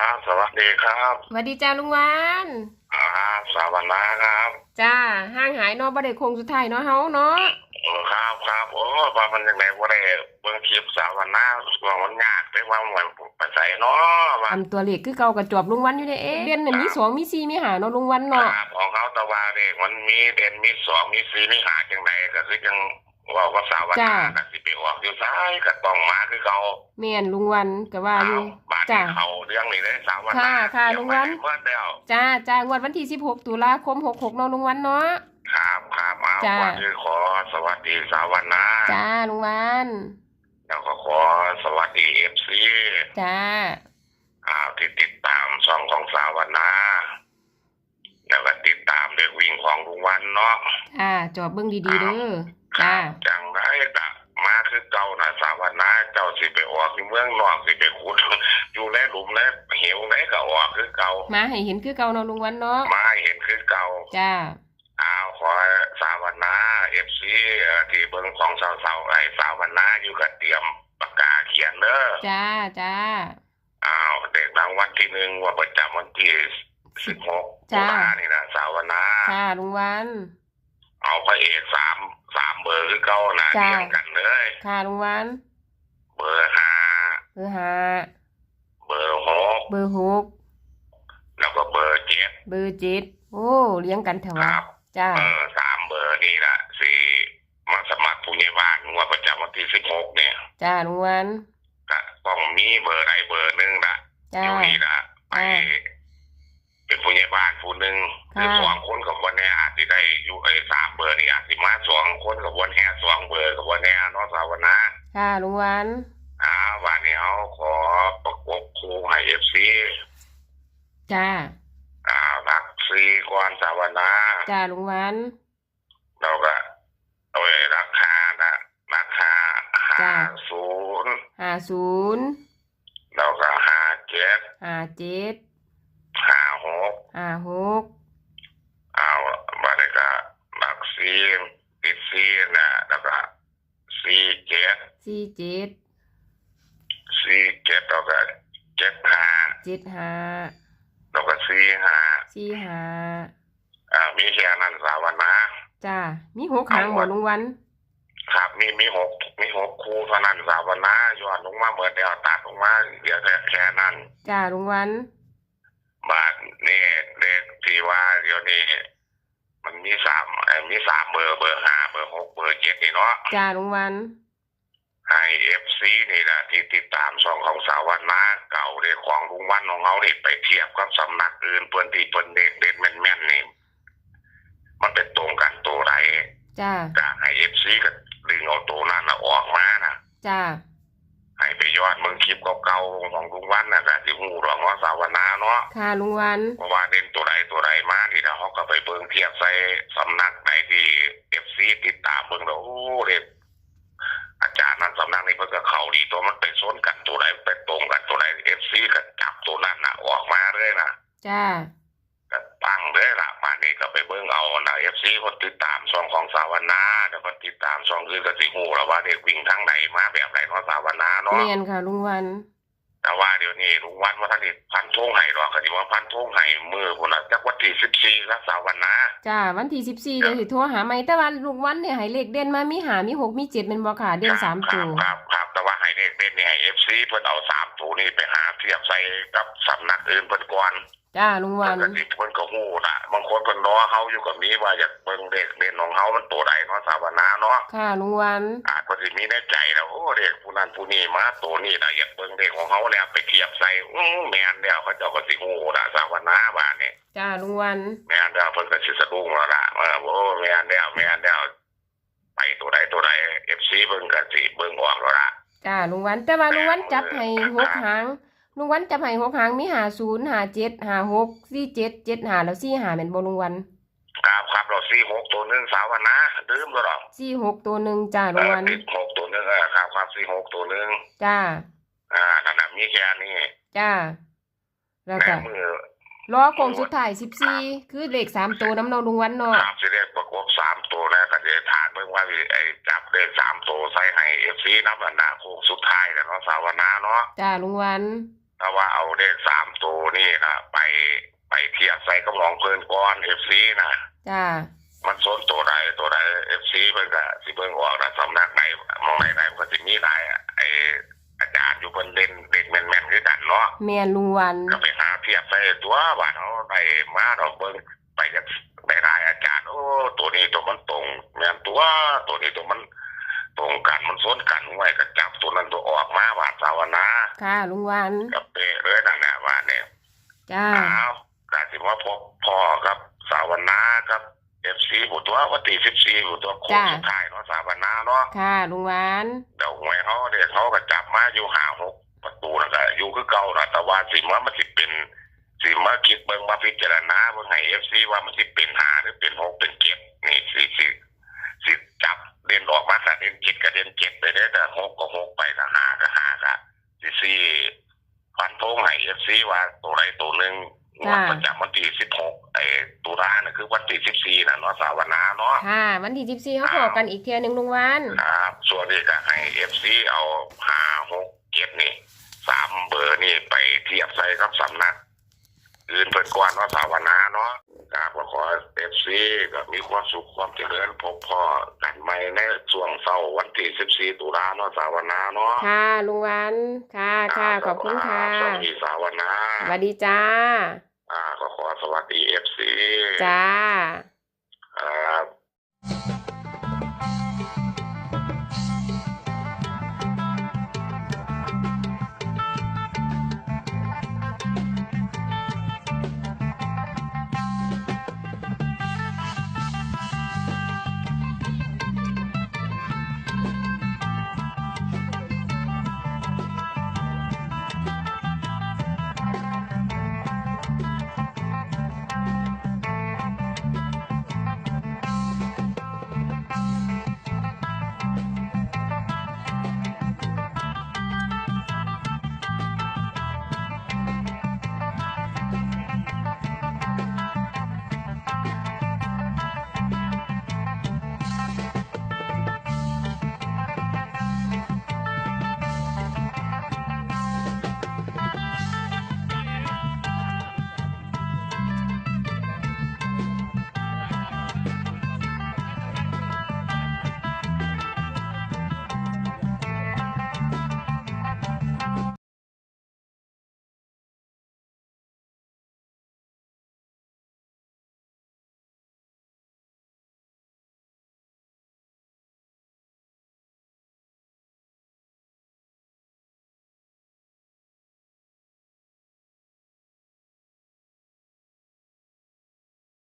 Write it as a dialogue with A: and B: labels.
A: อ่าสวัสดีครับ
B: สวัสดีจ้าลุงวัน
A: อ่าสวัสดีครับ
B: จ้าห่างหายเนาะบ่ได้คงสุดท้ายเนาะเฮาเนาะ
A: เออครับครับโอ้ว่ามันยังไงว่าได้เบิ่งคลิปสาวนาว่ามันยากแต่ว่ามันไปใส่เนาะว่า
B: อันตัวเลขคือเก่ากระจวบลุงวันอยู่เด้เอ๊ะเดือนน่ะมีสองมีสี่มีห้าเนาะลุงวันเนาะ
A: ครับของเขาแตะว่าเด็กมันมีเด่นมีสองมีสี่มีหาจังไดก็คือจัง ว่าว่าสาวนาก็สิไปออกอยู่ซ้ายก็ต้องมาคือเขา
B: แม่นลุงวันก็ว่าอยู่
A: บาด
B: จ้ะ
A: นี้เขาเรื่องนี้ได้สาวนา
B: ค่ะค่ะลุงวัน
A: เมื่อแล้ว
B: จ้าจ้างวดวันที่ 16 ตุลาคม 66เนาะลุงวันเนาะ
A: ครับครับเอา
B: จ้ะ
A: วันนี้ขอสวัสดีสาวนา
B: จ้าลุงวัน
A: แล้วก็ขอสวัสดีเอฟซี
B: จ้า
A: อ่าที่ติดตามช่องของสาวนาแล้วก็ติดตามเด็กวิ่งของลุงวันเนาะ
B: จ้าจอบเบิ่งดีๆเด้อ จ้า
A: จังได้กะมาคือเก่านะสาวนาเจ้าสิไปออกที่เมืองนอกสิไปขุดอยู่ในหลุมในเหวในก็ออกคือเก่า
B: มาให้เห็นคือเก่าเนาะลุงวันเนาะ
A: มาเห็นคือเก่า
B: จ้า
A: อ้าวขอสาวนาเอฟซีที่เบิ่งของสาวๆไอ้สาวนาอยู่กับเตรียมปากกาเขียนเด้อ
B: จ้าจ้า
A: อ้าวเด็กรางวัลที่หนึ่งว่าประจำวันที่สิบหกตุ
B: จ้า
A: ลานี่นะสาวนา
B: ค่ะลุงวัน
A: เอาพระเอกสาม สามเบอร์คือเก้านะ
B: จ้า
A: เรียงกันเลย
B: ค่ะลุงวัน
A: เบอร์ห้า
B: เบอร์ห้า
A: เบอร์หก
B: เบอร์หก
A: แล้วก็เบอร์เจ็ด
B: เบอร์เจ็ดโอ้เลี้ยงกันเถอะ
A: ควะรับ
B: จ้า
A: เออสามเบอร์นี่แหละสี่มาสมัครผู้ใหญ่บ้านงวดประจำวันที่สิบหกเนี่ย
B: จ้าลุงวัน
A: ก็ต้องมีเบอร์ใดเบอร์หนึ่งละ
B: จ้า
A: อยู่นี่ละไป
B: อ่า
A: เป็นผู้ใหญ่บ้านผู้หนึ่งหรือ
B: ค่ะ
A: สองคนกับวันแน่อาจจะได้อยู่ไอ้สามเบอร์นี่อาจจะมาสองคนกับวันแน่สองเบอร์กับวันแน่เนอะสาวนา
B: ค่ะลุงวัน
A: อ่าวันนี้เขาขอประกบครูให้เอฟซี
B: จ้า
A: อ่ารักซีก่อนสาวนา
B: จ้าลุงวัน
A: เราก็เอาไว้ราคานะราคาห้า
B: จ้ะ
A: ศูนย์
B: ห้าศูนย์
A: เราก็ห้าเจ็ด
B: ห้าเจ็ด
A: ห้าหก
B: ห้าหก
A: เอาบัดนี้ก็รักซีติดซีนะแล้วก็ซีเจ็ด
B: สี่เจ็ด
A: ซีเจ็ดแล้วก็เจ็ดห้า
B: เจ็ดห้า
A: แล้วก็ซีห้า
B: สี่ห้า
A: อ่ามีแค่นั้นสาวนา
B: จ้ามีหกหางบ่ลุงวัน
A: ครับมีมีหกมีหกคู่เท่านั้นสาวนาย้อนลงมาเมื่อเดียวตัดลงมาเดี๋ยวแต่แค่นั้น
B: จ้าลุงวัน
A: บาทนี่เลข ที่ว่าเดี๋ยวนี้มันมีสามเอ่อมีสามเบอร์เบอร์ห้าเบอร์หกเบอร์เจ็ดนี่เนาะ
B: จ้าลุงวัน
A: ให้เอฟซีนี่แหละที่ติดตามช่องของสาววันนาเก่าเรียกของลุงวันของเขาเนี่ไปเทียบกับสำนักอื่นเพื่อนที่เพื่อนเด็กเด็ดแม่นแม่นๆนี่มันเป็นตรงกันตัวไร
B: จ้า
A: ก็ให้เอฟซีก็ดึงเอาตัวนั้นน่ะออกมานะ
B: จ้า
A: ให้ไปยอดเมืองคลิปเก่าๆของลุงวันนะก็ที่หูรองว่าสาววันนาเนาะ
B: ค่ะลุงวัน
A: เพราะว่าเด่นตัวใดตัวใดมานี่นะเขาก็ไปเบิ่งเทียบใส่สำนักไหนที่เอฟซีติดตามเบิ่งแล้วโอ้เด็กอาจารย์นั้นสำนักนี้เพิ่นก็เข้าดีตัวมันไปซ้นกันตัวใดไปตรงกันตัวใดเอฟซีก็จับตัวนั้นน่ะออกมาเลยนะ
B: จ้า
A: ก็ตั้งเลยล่ะมานี่ก็ ไปเบิ่งเอานะเอฟซีคนติดตามช่องของสาวนาแล้วก็ติดตามช่องอื่นก็สิฮู้แล้วว่าเด็กวิ่งทางไหนมาแบบไหนเนาะสาวนาเนาะ
B: เมียนค่ะลุงวัน
A: แต่ว่าเดี๋ยวนี้ลุงวันว่าท่านนี่พันทุ่งไห้หรอกก็สิว่าพันทุ่งไห้มือพุ่นน่ะจักวันที่14ครับสาวนา
B: จ้าวันที่สิบสี่เดี๋ยวสิโทรหาใหม่แต่ว่าลุงวันเนี่ยให้เลขเด่นมามีหามีหกมีเจ็ดเป็นบ่ค่ะเด่นสาม
A: ค
B: ตั
A: รั
B: ว
A: บครับครับแต่ว่าไฮเด็กเป็นเนี่ยเอฟซีเพิ่นเอาสามตัวนี่ไปหาเทียบใส่กับสำนักอื่นเพิ่นก่อน
B: จ้าลุงวั
A: เพิ่
B: น
A: นก็สิ เพิ่นรอเฮาอยู่กับนี้ว่าอยากเบิ่งเด็กเด่นของเฮามันตัวใดเนาะสาวนาเนาะ
B: ค่ะลุงวัน
A: อาจก็สิมีในใจแล้วโอ้เด็กผู้นั้นผู้นี้มาตัวนี้น่ะอยากเบิ่งเด็กของเฮาเนี่ยไปเทียบใส่อื้อแม่นแล้วเขาเจ้าก็สิฮู้น่ะสาวนาว่านี่
B: จ้าลุงวัน
A: แม่นแล้วเพิ่นก็สิสะดุ้งแล้วล่ะว่าโอ้แม่นแล้วแม่นแล้วไปตัวใดตัวใด FC เพิ่นก็สิเบิ่งออกแล้วล่ะ
B: จ้าลุงวันแต่ว่าลุงวันจับให้หกหาง ลุงวันจับให้หกหางมีหาศูนย์หาเจ็ดหาหกสี่เจ็ดเจ็ดหาแล้วสี่หาเป็นบ่ลุงวัน
A: ครับครับเราสี่หกตัวหนึ่งสาวนะดื่มก็หรอก
B: สี่หกตัวหนึ่งจ้า
A: เอ
B: ลุง
A: อ
B: วัน
A: ติดหกตัวหนึ่งเออครับครับสี่หกตัวหนึ่ง
B: จ้า
A: อ่านั่นน่ะมีแค่นี้
B: จ้า แล้ว
A: แม่
B: ก็
A: มือ
B: ล้อโค้งสุดท้ายสิบสี่คือเลขสามตัวน้ำเนอลุงวันเนาะ
A: ครับสิเรียกประกบสามตัวนะก็จะถามเพิ่งว่าไอ้จับเลขสามตัวใส่ให้เอฟซีนับอันดาโค้งสุดท้ายแล้วเนาะสาวนาเนาะ
B: จ้าลุงวัน
A: ถ้าว่าเอาเลขสามตัวนี่นะไปไปเทียบใส่กับรองเพิ่นก้อนเอฟซีนะ
B: จ้า
A: มันส้นตัวใดตัวใดเอฟซีเพิ่นก็สิเบิ่งออกนะสำนักไหนมองไหนไหนมันก็สิมีหลายอะไออาจารย์อยู่เพิ่นเล่นเด็กแม่นๆคือกันเนาะ
B: แม่นลุงวัน
A: ก็ไปหาเทียบใส่ตัวว่าเขาได้มาเราเบิ่งไปจากได้ได้อาจารย์โอ้ตัวนี้ตัวมันตรงแม่นตัวตัวนี้ตัวมัน ตรงกันมันส้นกันไว้ก็จับตัวนั้นตัวออกมาว่าสาวนา
B: ค่ะลุงวัน
A: กับเปะเลยนั่นแหละว่าเนี่ย
B: จ้า
A: อ้าวกาสิว่าพบพ่อครับสาวนาครับเอฟซีบุตัววันที่สิบสี่บุตัวโค้ง
B: จ้ะ
A: สุดท้ายเนาะสาวนาเนาะ
B: ค่ะลุงวัน
A: เดี๋ยวหวยเขาเด็กเขาก็จับมาอยู่หาหกประตูแล้วก็อยู่คือเก่าเนาะแต่ว่าสิว่ามันสิเป็นสิมาคิดเบิ่งมาพิจารณาเบิ่งให้เอฟซีว่ามันสิเป็นหาหรือเป็นหกเป็นเจ็ดนี่สิสิสิ จับเด่นออกมาค่ะเด่นเจ็ดก็เด่นเจ็ดไปได้แต่หกก็หกไปก็หาก็หาก็สิสี่ฟันโพงให้เอฟซีว่าตัวไหนตัวหนึ่งงวดประจำวันที่สิบหกไอ้ตุลาเนี่ยคือวันที่สิบสี่นะเนาะสาวนาเนาะ
B: ค่ะ วันที่สิบสี่เขาพอกันอีกเทียหนึ่งลุงวัน
A: ครับส่วนนี้ก็ให้เอฟซีเอาห้าหกเจ็ดนี่สามเบอร์นี่ไปเทียบใส่กับสำนักอื่นเป็นกวนว่าสาวนาเนาะครับก็ขอเอ ฟซีก็มีความสุขความเจริญพบพ่อกันใหม่ในช่วงเสาร์วันที่สิบสี่ตุลาเนาะสาวนาเนาะ
B: ค่ะลุงวันค่ะค่ะขอบคุณค่ะ
A: สวัสดีสาวนา
B: สวัสดีจ้า
A: อ่าก็ขอสวัสดีเอฟซี
B: จ้า
A: ครับ